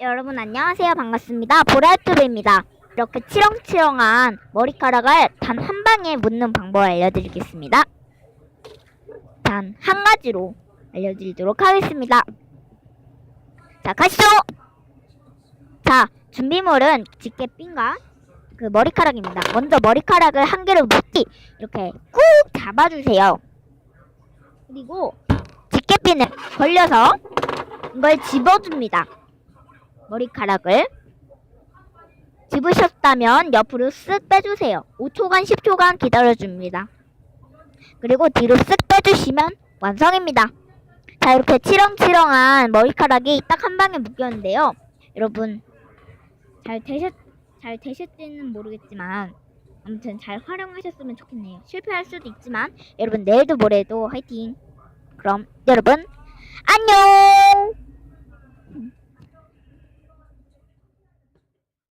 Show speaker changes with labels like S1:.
S1: 여러분 안녕하세요. 반갑습니다. 보라유튜브입니다. 이렇게 치렁치렁한 머리카락을 단 한 방에 묶는 방법을 알려드리겠습니다. 단 한 가지로 알려드리도록 하겠습니다. 자, 가시죠! 자, 준비물은 집게 핀과 그 머리카락입니다. 먼저 머리카락을 한 개로 묶기 이렇게 꾹 잡아주세요. 그리고 집게핀을 걸려서 이걸 집어줍니다. 머리카락을 집으셨다면 옆으로 쓱 빼주세요. 5초간 10초간 기다려줍니다. 그리고 뒤로 쓱 빼주시면 완성입니다. 자 이렇게 치렁치렁한 머리카락이 딱 한 방에 묶였는데요. 여러분 잘 되셨 잘 되셨지는 모르겠지만 아무튼 잘 활용하셨으면 좋겠네요. 실패할 수도 있지만 여러분 내일도 모레도 화이팅. 그럼 여러분 안녕.